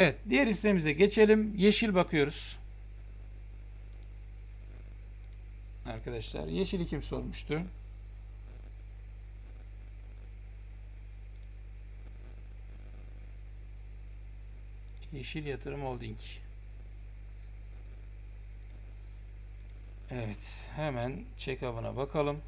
Evet, diğer hissemize geçelim. Yeşil bakıyoruz. Arkadaşlar, yeşili kim sormuştu? Yeşil Yatırım Holding. Evet, hemen check-up'ına bakalım.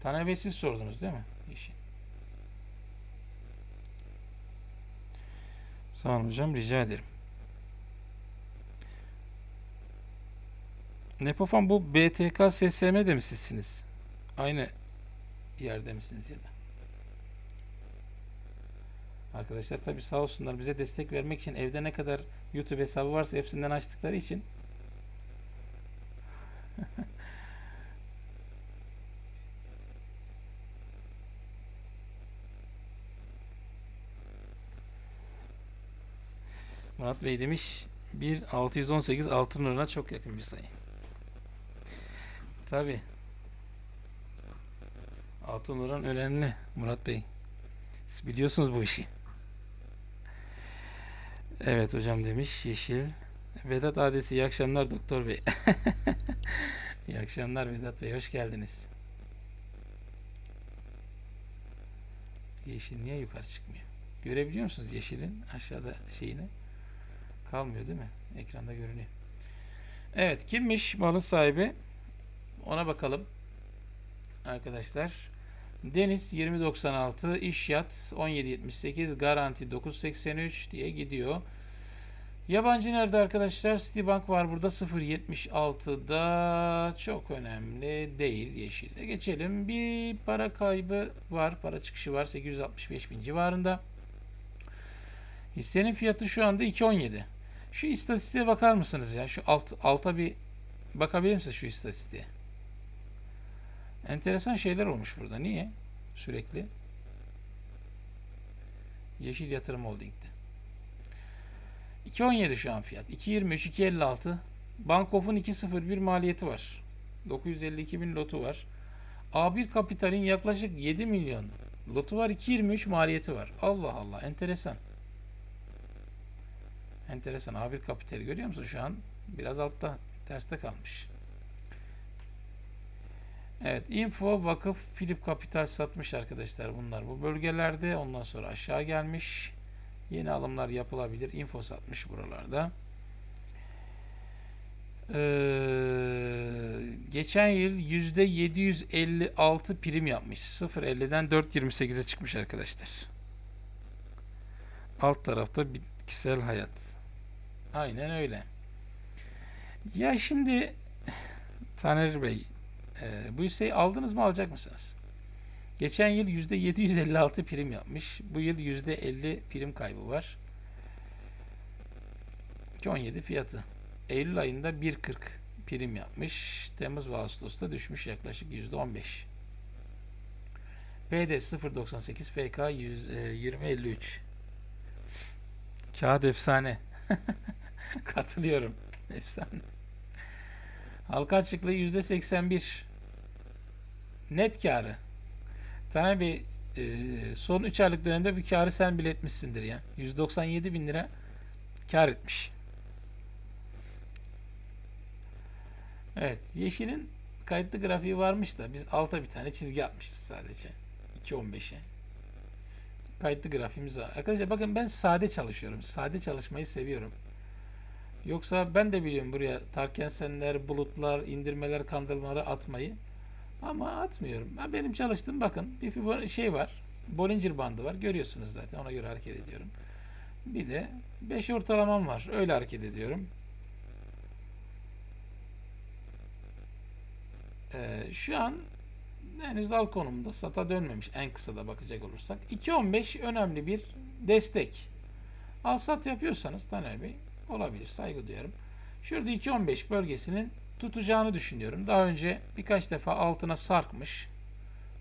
Taner Bey siz sordunuz değil mi? Yeşil. Sağ olun hocam, rica ederim. Nepofan bu BTK SSM'de mi sizsiniz? Aynı yerde misiniz ya da? Arkadaşlar tabii sağ olsunlar bize destek vermek için evde ne kadar YouTube hesabı varsa hepsinden açtıkları için Murat Bey demiş 1 618 altın oranına çok yakın bir sayı. Tabi. Altın oran önemli Murat Bey. Siz biliyorsunuz bu işi. Evet hocam demiş Yeşil. Vedat Adesi iyi akşamlar doktor bey. iyi akşamlar Vedat Bey hoş geldiniz. Yeşil niye yukarı çıkmıyor? Görebiliyor musunuz yeşilin aşağıda şeyini? Kalmıyor değil mi? Ekranda görünüyor. Evet kimmiş malın sahibi? Ona bakalım. Arkadaşlar. Deniz 2096, İşyat 1778, Garanti 983 diye gidiyor. Yabancı nerede arkadaşlar? Citibank var burada 0.76'da çok önemli değil yeşilde. Geçelim. Bir para kaybı var. Para çıkışı var 865 bin civarında. Hissenin fiyatı şu anda 2.17. Şu istatistiğe bakar mısınız ya? Şu alt, alta bir bakabilir misiniz şu istatistiğe? Enteresan şeyler olmuş burada. Niye? Sürekli. Yeşil Yatırım Holding'de. 2.17 şu an fiyat. 2.23, 2.56. Bankof'un 2.01 maliyeti var. 952 bin lotu var. A1 Kapital'in yaklaşık 7 milyon lotu var. 2.23 maliyeti var. Allah Allah. Enteresan. Enteresan. A1 Kapital'i görüyor musun şu an? Biraz altta. Terste kalmış. Evet, Info, Vakıf, Philip Kapital satmış arkadaşlar bunlar bu bölgelerde. Ondan sonra aşağı gelmiş. Yeni alımlar yapılabilir. Info satmış buralarda. Ee, geçen yıl %756 prim yapmış. 0.50'den 4.28'e çıkmış arkadaşlar. Alt tarafta bitkisel hayat. Aynen öyle. Ya şimdi Taner Bey ee, bu hisseyi aldınız mı alacak mısınız? Geçen yıl %756 prim yapmış. Bu yıl %50 prim kaybı var. 2.17 fiyatı. Eylül ayında 1.40 prim yapmış. Temmuz ve Ağustos'ta düşmüş yaklaşık %15. PD 0.98 FK 100, e, 20.53 Kağıt efsane. Katılıyorum. Efsane. Halka açıklığı %81. Net karı. Taner Bey e, son 3 aylık dönemde bir karı sen bile etmişsindir ya. 197 bin lira kar etmiş. Evet. Yeşil'in kayıtlı grafiği varmış da biz alta bir tane çizgi atmışız sadece. 2.15'e. Kayıtlı grafiğimiz var. Arkadaşlar bakın ben sade çalışıyorum. Sade çalışmayı seviyorum. Yoksa ben de biliyorum buraya tarkensenler, bulutlar, indirmeler, kandırmaları atmayı. Ama atmıyorum. Ben benim çalıştığım bakın bir Fibon- şey var. Bollinger bandı var. Görüyorsunuz zaten. Ona göre hareket ediyorum. Bir de 5 ortalamam var. Öyle hareket ediyorum. Ee, şu an henüz al konumda. Sata dönmemiş en kısa da bakacak olursak. 2.15 önemli bir destek. Al sat yapıyorsanız Taner Bey olabilir. Saygı duyarım. Şurada 2.15 bölgesinin tutacağını düşünüyorum. Daha önce birkaç defa altına sarkmış.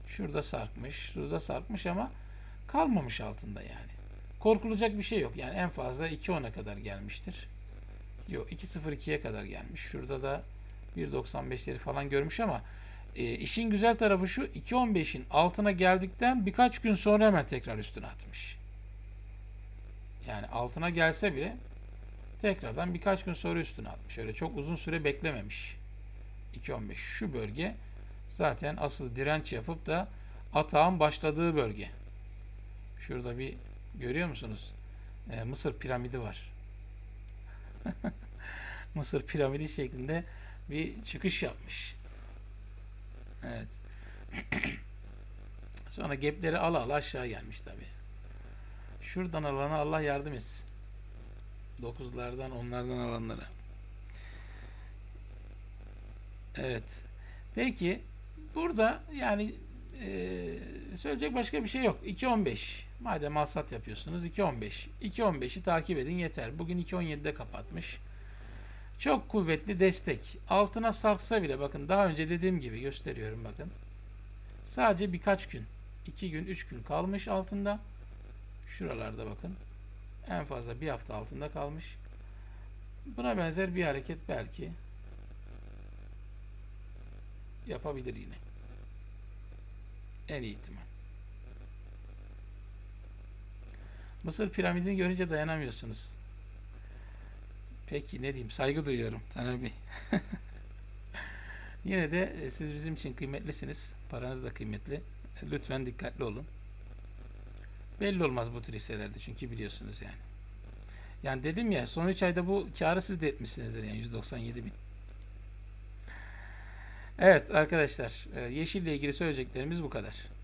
Şurada sarkmış, şurada sarkmış ama kalmamış altında yani. Korkulacak bir şey yok. Yani en fazla 2.10'a kadar gelmiştir. Yok 2.02'ye kadar gelmiş. Şurada da 1.95'leri falan görmüş ama e, işin güzel tarafı şu 2.15'in altına geldikten birkaç gün sonra hemen tekrar üstüne atmış. Yani altına gelse bile tekrardan birkaç gün sonra üstüne atmış. Öyle çok uzun süre beklememiş. 2.15 şu bölge zaten asıl direnç yapıp da atağın başladığı bölge. Şurada bir görüyor musunuz? Ee, Mısır piramidi var. Mısır piramidi şeklinde bir çıkış yapmış. Evet. Sonra gapleri ala ala aşağı gelmiş tabi. Şuradan alana Allah yardım etsin. Dokuzlardan onlardan alanlara. Evet. Peki burada yani eee, söyleyecek başka bir şey yok. 2.15. Madem alsat yapıyorsunuz 2.15. 2.15'i takip edin yeter. Bugün 2.17'de kapatmış. Çok kuvvetli destek. Altına sarksa bile bakın daha önce dediğim gibi gösteriyorum bakın. Sadece birkaç gün. 2 gün 3 gün kalmış altında. Şuralarda bakın. En fazla bir hafta altında kalmış. Buna benzer bir hareket belki yapabilir yine. En iyi ihtimal. Mısır piramidini görünce dayanamıyorsunuz. Peki ne diyeyim saygı duyuyorum Taner Bey. Yine de e, siz bizim için kıymetlisiniz. Paranız da kıymetli. E, Lütfen dikkatli olun. Belli olmaz bu tür hisselerde çünkü biliyorsunuz yani. Yani dedim ya son 3 ayda bu karı siz de etmişsinizdir yani 197 bin. Evet arkadaşlar e, yeşille ilgili söyleyeceklerimiz bu kadar.